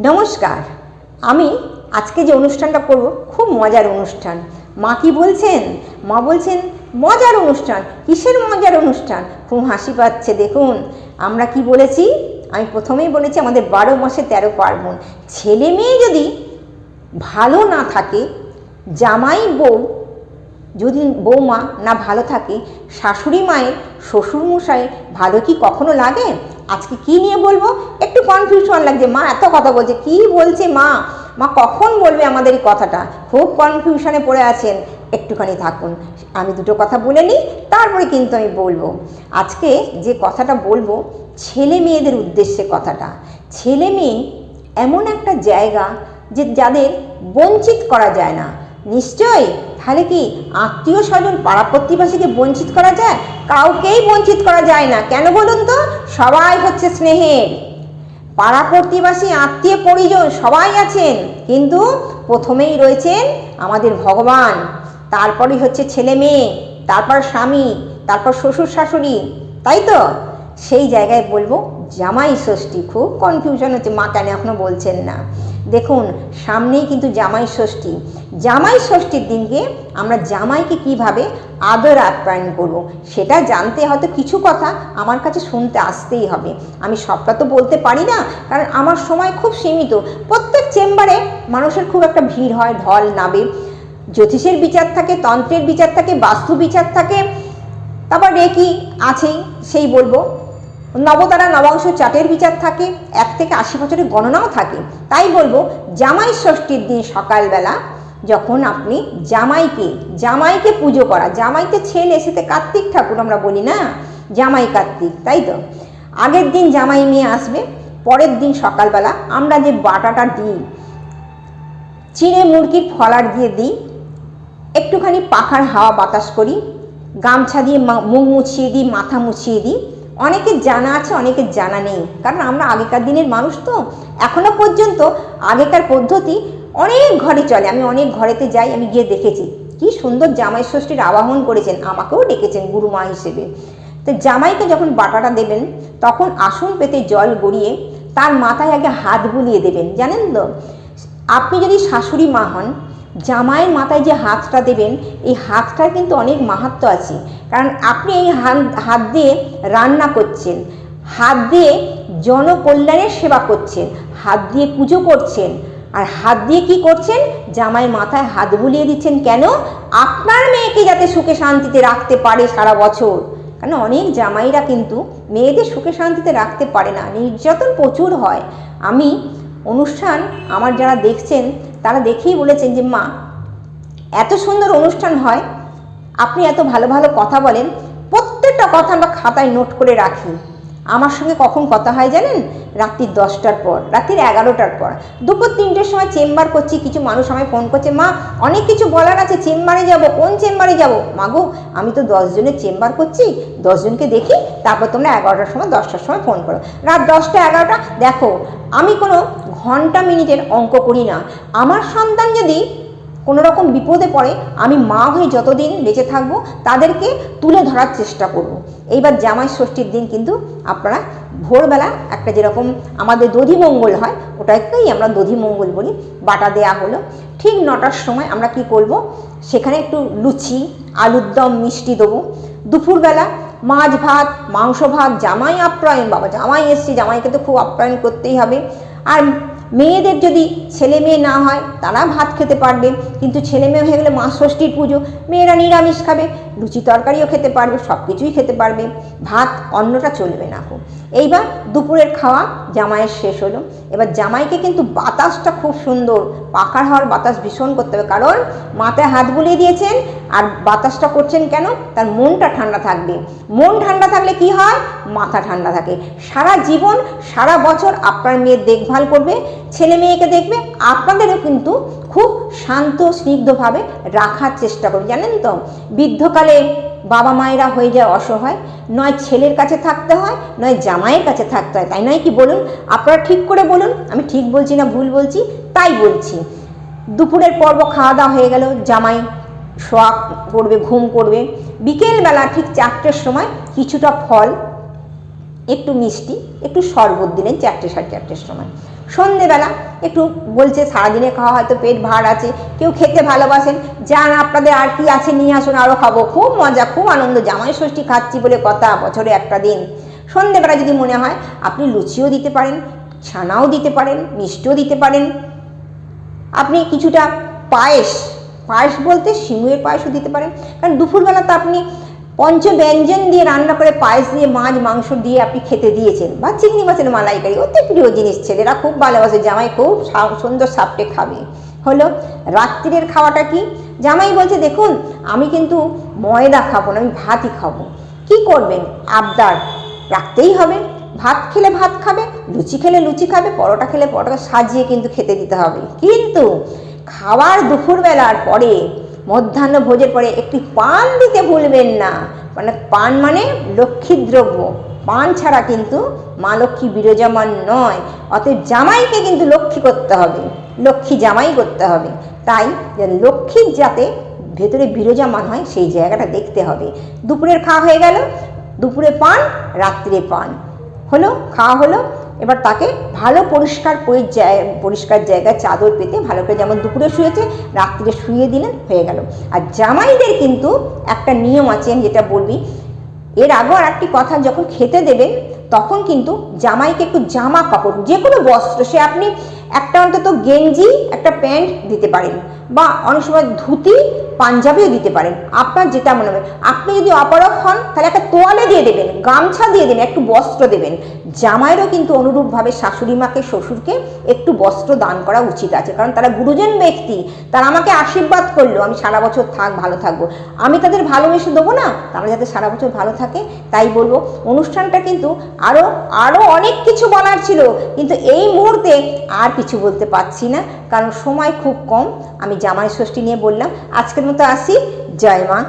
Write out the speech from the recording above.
নমস্কার। আমি আজকে যে অনুষ্ঠানটা করব, খুব মজার অনুষ্ঠান। মা কি বলছেন? মা বলছেন, মজার অনুষ্ঠান। কিসের মজার অনুষ্ঠান? খুব হাসি পাচ্ছে, দেখুন। আমরা কি বলেছি? আমি প্রথমেই বলেছি, আমাদের বারো মাসে তেরো পার্বণ। ছেলে মেয়ে যদি ভালো না থাকে, জামাই বউ যদি, বৌমা না ভালো থাকে, শাশুড়ি মায়ের, শ্বশুরমশাইয়ের ভালো কি কখনো লাগে? আজকে কি নিয়ে বলব? একটু কনফিউশন লাগছে। মা এত কথা বলছে। কি বলছে মা? মা কখন বলবে আমাদের এই কথাটা? খুব কনফিউশনে পড়ে আছেন। একটুখানি থাকুন। আমি দুটো কথা বলে নিই, তারপরে কিন্তু আমি বলব। আজকে যে কথাটা বলব, ছেলে মেয়েদের উদ্দেশ্যে কথাটা। ছেলে মেয়ে এমন একটা জায়গা যে যাদের বঞ্চিত করা যায় না। নিশ্চয়ই তাহলে কি আত্মীয় স্বজন পাড়া প্রতিবেশীকে বঞ্চিত করা যায়? কাউকেই বঞ্চিত করা যায় না। কেন বলুন তো? সবাই হচ্ছে স্নেহের। পাড়া প্রতিবাসী আত্মীয় পরিজন সবাই আছেন। কিন্তু প্রথমেই রয়েছেন আমাদের ভগবান। তারপরেই হচ্ছে ছেলে মেয়ে, তারপর স্বামী, তারপর শ্বশুর শাশুড়ি। তাই তো? সেই জায়গায় বলব, জামাই ষষ্ঠী। খুব কনফিউশন হচ্ছে, মা কেন এখনও বলছেন না? দেখুন, সামনেই কিন্তু জামাই ষষ্ঠী। জামাই ষষ্ঠীর দিনকে আমরা জামাইকে কীভাবে আদর আপ্যায়ন করব। সেটা জানতে হয়তো কিছু কথা আমার কাছে শুনতে আসতেই হবে। আমি সবটা তো বলতে পারি না, কারণ আমার সময় খুব সীমিত। প্রত্যেক চেম্বারে মানুষের খুব একটা ভিড় হয়, ঢল নাবে জ্যোতিষের বিচার থাকে, তন্ত্রের বিচার থাকে, বাস্তু বিচার থাকে, তারপর রেকি আছেই, সেই বলব। নবতারা নবাংশ চাটের বিচার থাকে, এক থেকে আশি বছরের গণনাও থাকে। তাই বলব, জামাই ষষ্ঠীর দিন সকালবেলা যখন আপনি জামাইকে জামাইকে পুজো করা, জামাইতে ছেলে, সেতে কার্তিক ঠাকুর আমরা বলি না? জামাই কার্তিক, তাই তো? আগের দিন জামাই মেয়ে আসবে, পরের দিন সকালবেলা আমরা যে বাটাটা দিই, চিড়ে মুরগির ফলার দিয়ে দিই, একটুখানি পাখার হাওয়া বাতাস করি, গামছা দিয়ে মুখ মুছিয়ে দিই, মাথা মুছিয়ে দিই অনেকের জানা আছে, অনেকের জানা নেই। কারণ আমরা আগেকার দিনের মানুষ তো, এখনও পর্যন্ত আগেকার পদ্ধতি অনেক ঘরে চলে। আমি অনেক ঘরেতে যাই, আমি গিয়ে দেখেছি। কি সুন্দর জামাই ষষ্ঠীর আবাহন করেছেন, আমাকেও ডেকেছেন গুরুমা হিসেবে। তো জামাইকে যখন বাটাটা দেবেন, তখন আসন পেতে জল গড়িয়ে তার মাথায় আগে হাত বুলিয়ে দেবেন। জানেন তো? আপনি যদি শাশুড়ি মা হন জামাইয়ের মাথায় যে হাতটা দেবেন, এই হাতটার কিন্তু অনেক মাহাত্ম আছে। কারণ আপনি এই হাত দিয়ে রান্না করছেন, হাত দিয়ে জনকল্যাণের সেবা করছেন, হাত দিয়ে পুজো করছেন, আর হাত দিয়ে কি করছেন? জামাইয়ের মাথায় হাত বুলিয়ে দিচ্ছেন, কেন? আপনার মেয়েকে যাতে সুখে শান্তিতে রাখতে পারে সারা বছর। কারণ অনেক জামাইরা কিন্তু মেয়েদের সুখে শান্তিতে রাখতে পারে না, নির্যাতন প্রচুর হয়। আমি অনুষ্ঠান আমার যারা দেখছেন তারা দেখেই বলেছেন যে, মা, এত সুন্দর অনুষ্ঠান হয়, আপনি এত ভালো ভালো কথা বলেন, প্রত্যেকটা কথা আমরা খাতায় নোট করে রাখি। আমার সঙ্গে কখন কথা হয় জানেন? রাত্রির দশটার পর, রাত্রির এগারোটার পর। দুপুর তিনটের সময় চেম্বার করছি, কিছু মানুষ আমায় ফোন করছে, মা, অনেক কিছু বলার আছে, চেম্বারে যাব, কোন চেম্বারে যাব? মাগো আমি তো দশজনের চেম্বার করছি দশজনকে দেখি, তারপর তোমরা এগারোটার সময়, দশটার সময় ফোন করো। রাত দশটা, এগারোটা, দেখো, আমি কোনো ঘণ্টা মিনিটের অঙ্ক করি না। আমার সন্তান যদি কোনো রকম বিপদে পড়ে আমি মা হয়ে যতদিন বেঁচে থাকব, তাদেরকে তুলে ধরার চেষ্টা করব। এইবার জামাই ষষ্ঠীর দিন কিন্তু আপনারা ভোরবেলা একটা যেরকম আমাদের দধিমঙ্গল হয়, ওটাকেই আমরা দধিমঙ্গল বলি, বাটা দেয়া হলো। ঠিক নটার সময় আমরা কি করব, সেখানে একটু লুচি, আলুর দম, মিষ্টি দেবো। দুপুরবেলা মাছ ভাত, মাংস ভাত, জামাই আপ্যায়ন, বাবা জামাই এসছে, জামাইকে তো খুব আপ্যায়ন করতেই হবে। আর মেয়েদের যদি ছেলে মেয়ে না হয়, তারা ভাত খেতে পারবে। কিন্তু ছেলে মেয়ে হয়ে গেলে মা ষষ্ঠীর পুজো, মেয়েরা নিরামিষ খাবে, লুচি তরকারিও খেতে পারবে সব কিছুই খেতে পারবে। ভাত অন্নটা চলবে না খুব এইবার দুপুরের খাওয়া জামাইয়ের শেষ হলো। এবার জামাইকে কিন্তু বাতাসটা খুব সুন্দর পাকার হওয়ার বাতাস ভীষণ করতে হবে। কারণ মাথায় হাত বুলিয়ে দিয়েছেন আর বাতাসটা করছেন কেন? তার মনটা ঠান্ডা থাকবে। মন ঠান্ডা থাকলে কি হয়? মাথা ঠান্ডা থাকে। সারা জীবন, সারা বছর আপনার মেয়ের দেখভাল করবে, ছেলে মেয়েকে দেখবে, আপনাদেরও কিন্তু খুব শান্ত, স্নিগ্ধভাবে রাখার চেষ্টা করবে। জানেন তো? বৃদ্ধকালে বাবা মায়েরা হয়ে যায় অসহায়। নয় ছেলের কাছে থাকতে হয়, নয় জামাইয়ের কাছে থাকতে হয়। তাই নয় কি বলুন? আপনারা ঠিক করে বলুন। আমি ঠিক বলছি না ভুল বলছি? তাই বলছি। দুপুরের পর্ব খাওয়া দাওয়া হয়ে গেল। জামাই শোয়া করবে, ঘুম করবে। বিকেলবেলা ঠিক চারটের সময় কিছুটা ফল, একটু মিষ্টি, একটু শরবত দিলেন চারটে সাড়ে চারটের সময়। সন্ধেবেলা একটু বলছে, সারাদিনে খাওয়া হয়তো পেট ভার আছে, কেউ খেতে ভালোবাসেন। যান, আপনাদের আর কি আছে, নিয়ে আসুন আরও খাব। খুব মজা, খুব আনন্দ, জামাই ষষ্ঠী খাচ্ছি বলে কথা বছরে একটা দিন। সন্ধেবেলা যদি মনে হয়, আপনি লুচিও দিতে পারেন, ছানাও দিতে পারেন, মিষ্টিও দিতে পারেন। আপনি কিছুটা পায়েস পায়েস বলতে সিমুয়ের পায়েসও দিতে পারেন। কারণ দুপুরবেলা তো আপনি পঞ্চ ব্যঞ্জন দিয়ে রান্না করে পায়েস দিয়ে মাছ, মাংস দিয়ে আপনি খেতে দিয়েছেন বা চিংড়ি মাছের মালাইকারি, অতি প্রিয় জিনিস ছেলেরা খুব ভালোবাসে, জামাই খুব সুন্দর সাপটে খাবে। হলো, রাত্রিরের খাওয়াটা কি? জামাই বলছে, দেখুন, আমি কিন্তু ময়দা খাব না, আমি ভাতই খাব। কি করবেন? আবদার রাখতেই হবে। ভাত খেলে ভাত খাবে, লুচি খেলে লুচি খাবে, পরোটা খেলে পরোটা, সাজিয়ে কিন্তু খেতে দিতে হবে। কিন্তু খাওয়ার দুপুরবেলার পরে, মধ্যাহ্ন ভোজের পরে একটি পান দিতে ভুলবেন না। মানে পান মানে লক্ষ্মীর দ্রব্য পান ছাড়া কিন্তু মা লক্ষ্মী বিরজমান নয়, অতএব জামাইকে কিন্তু লক্ষ্মী করতে হবে। লক্ষ্মী জামাই করতে হবে। তাই লক্ষ্মীর যাতে ভেতরে বিরজমান হয়, সেই জায়গাটা দেখতে হবে। দুপুরের খাওয়া হয়ে গেল। দুপুরে পান, রাত্রে পান। হলো, খাওয়া হলো, এবার তাকে ভালো পরিষ্কার পরিষ্কার জায়গায় চাদর পেতে ভালো করে যেমন দুপুরে শুয়েছে রাত্রে শুয়ে দিলেন, হয়ে গেল। আর জামাইদের কিন্তু একটা নিয়ম আছে, আমি যেটা বলবি, এর আগেও আর একটি কথা, যখন খেতে দেবেন তখন কিন্তু জামাইকে একটু জামা কাপড়, যে কোনো বস্ত্র, সে আপনি একটা অন্তত গেঞ্জি, একটা প্যান্ট দিতে পারেন বা অনেক সময় ধুতি, পাঞ্জাবিও দিতে পারেন। আপনার যেটা মনে হবে, আপনি যদি অপারক হন, তাহলে একটা তোয়ালে দিয়ে দেবেন, গামছা দিয়ে দেবেন, একটু বস্ত্র দেবেন। জামাইরও কিন্তু অনুরূপভাবে শাশুড়ি মাকে, শ্বশুরকে একটু বস্ত্র দান করা উচিত আছে। কারণ তারা গুরুজন ব্যক্তি, তারা আমাকে আশীর্বাদ করল, আমি সারা বছর থাক, ভালো থাকব। আমি তাদের ভালোবেসে দেবো না, তারা যাতে সারা বছর ভালো থাকে, তাই বলব। অনুষ্ঠানটা কিন্তু আরও আরও অনেক কিছু বলার ছিল, কিন্তু এই মুহূর্তে আর কিছু বলতে পারছি না, কারণ সময় খুব কম। আমি জামাই ষষ্ঠী নিয়ে বললাম। আজকের মতো আসি। জয় মা।